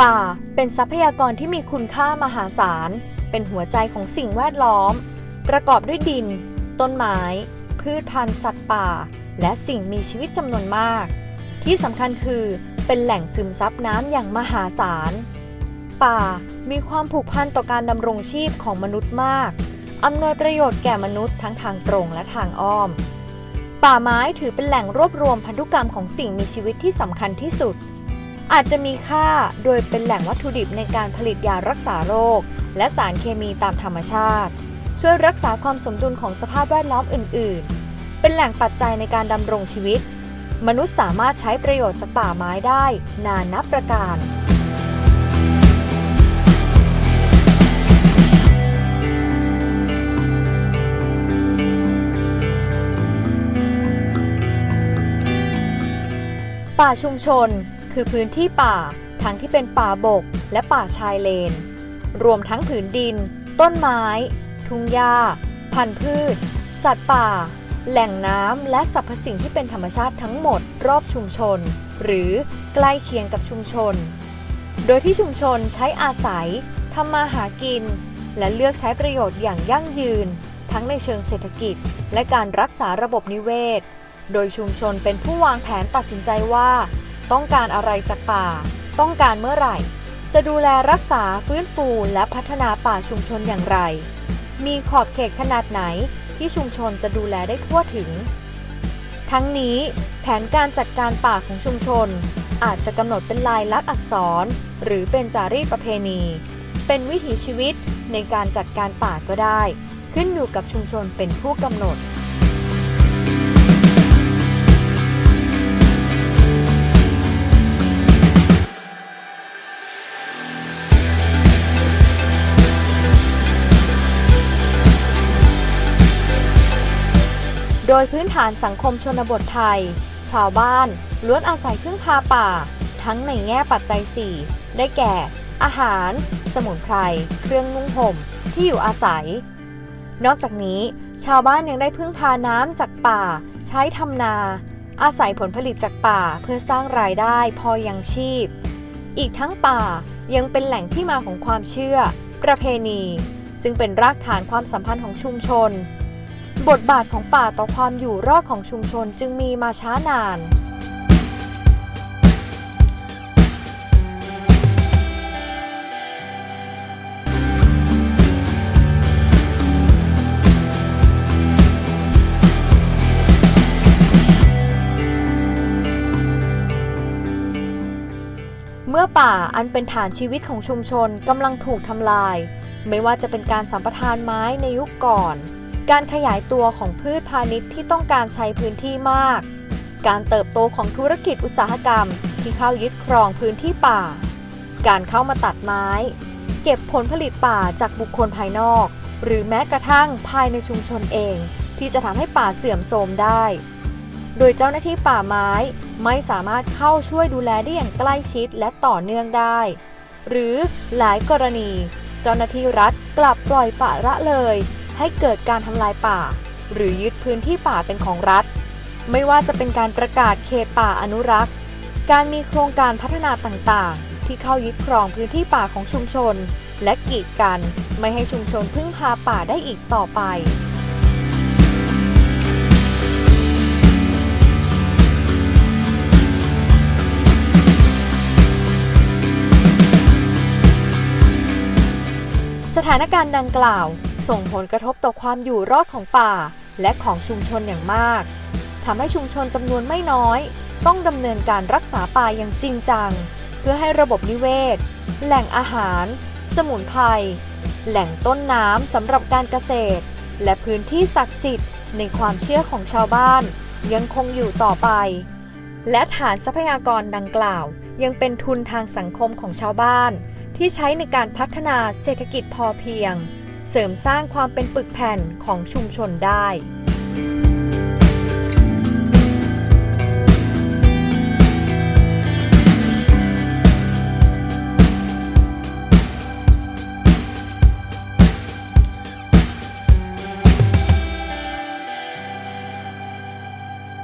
ป่าเป็นทรัพยากรที่มีคุณค่ามหาศาล เป็นหัวใจของสิ่งแวดล้อม ประกอบด้วยดิน ต้นไม้ พืชพันธุ์สัตว์ป่า และสิ่งมีชีวิตจำนวนมาก ที่สำคัญคือเป็นแหล่งซึมซับน้ำอย่างมหาศาล ป่ามีความผูกพันต่อการดำรงชีพของมนุษย์มากอำนวยประโยชน์แก่มนุษย์ทั้งทางตรงและทางอ้อม ป่าไม้ถือเป็นแหล่งรวบรวมพันธุกรรมของสิ่งมีชีวิตที่สำคัญที่สุด อาจจะมีค่าโดยเป็นแหล่งวัตถุดิบในการผลิตยารักษาโรค และสารเคมีตามธรรมชาติ ช่วยรักษาความสมดุลของสภาพแวดล้อมอื่น ๆ เป็นแหล่งปัจจัยในการดำรงชีวิต มนุษย์สามารถใช้ประโยชน์จากป่าไม้ได้ นานนับประการป่าชุมชน คือพื้นที่ป่า ทั้งที่เป็นป่าบกและป่าชายเลน รวมทั้งผืนดิน ต้นไม้ ทุ่งหญ้า พันธุ์พืช สัตว์ป่า แหล่งน้ำและสรรพสิ่งที่เป็นธรรมชาติทั้งหมดรอบชุมชน หรือใกล้เคียงกับชุมชน โดยที่ชุมชนใช้อาศัยทำมาหากิน และเลือกใช้ประโยชน์อย่างยั่งยืน ทั้งในเชิงเศรษฐกิจ และการรักษาระบบนิเวศ โดยชุมชนเป็นผู้วางแผนตัดสินใจว่า ต้องการอะไรจากป่า ต้องการเมื่อไหร่ จะดูแลรักษาฟื้นฟูและพัฒนาป่าชุมชนอย่างไร มีขอบเขตขนาดไหนที่ชุมชนจะดูแลได้ทั่วถึง ทั้งนี้แผนการจัดการป่าของชุมชน อาจจะกำหนดเป็นลายลักษณ์อักษร หรือเป็นจารีตประเพณี เป็นวิถีชีวิตในการจัดการป่าก็ได้ ขึ้นอยู่กับชุมชนเป็นผู้กำหนด โดยพื้นฐานสังคมชนบทไทย ชาวบ้านล้วนอาศัยพึ่งพาป่า ทั้งในแง่ปัจจัย 4 ได้แก่ อาหาร สมุนไพร เครื่องนุ่งห่ม ที่อยู่อาศัย นอกจากนี้ ชาวบ้านยังได้พึ่งพาน้ำจากป่า ใช้ทำนา อาศัยผลผลิตจากป่าเพื่อสร้างรายได้พอยังชีพ อีกทั้งป่ายังเป็นแหล่งที่มาของความเชื่อ ประเพณี ซึ่งเป็นรากฐานความสัมพันธ์ของชุมชน บทบาทของป่าต่อความอยู่รอดของชุมชนจึงมีมาช้านานเมื่อป่าอันเป็นฐานชีวิตของชุมชนกำลังถูกทำลาย ไม่ว่าจะเป็นการสัมปทานไม้ในยุคก่อน การขยายตัวของพืชพาณิชย์ที่ต้องการใช้พื้นที่มาก การเติบโตของธุรกิจอุตสาหกรรมที่เข้ายึดครองพื้นที่ป่า การเข้ามาตัดไม้ เก็บผลผลิตป่าจากบุคคลภายนอก หรือแม้กระทั่งภายในชุมชนเอง ที่จะทำให้ป่าเสื่อมโทรมได้ โดยเจ้าหน้าที่ป่าไม้ไม่สามารถเข้าช่วยดูแลได้อย่างใกล้ชิดและต่อเนื่องได้ หรือหลายกรณี เจ้าหน้าที่รัฐกลับปล่อยป่าละเลย ให้เกิดการทำลายป่า หรือยึดพื้นที่ป่าเป็นของรัฐ ไม่ว่าจะเป็นการประกาศเขตป่าอนุรักษ์ การมีโครงการพัฒนาต่างๆ ที่เข้ายึดครองพื้นที่ป่าของชุมชน และกีดกันไม่ให้ชุมชนพึ่งพาป่าได้อีกต่อไปสถานการณ์ดังกล่าว ส่งผลกระทบต่อความอยู่รอดของป่า และของชุมชนอย่างมากทำให้ชุมชนจำนวนไม่น้อย ต้องดำเนินการรักษาป่าอย่างจริงจัง เพื่อให้ระบบนิเวศ แหล่งอาหาร สมุนไพรแหล่งต้นน้ำสำหรับการเกษตร และพื้นที่ศักดิ์สิทธิ์ในความเชื่อของชาวบ้าน ยังคงอยู่ต่อไป และฐานทรัพยากรดังกล่าว ยังเป็นทุนทางสังคมของชาวบ้าน ที่ใช้ในการพัฒนาเศรษฐกิจพอเพียง เสริมสร้างความเป็นปึกแผ่นของชุมชนได้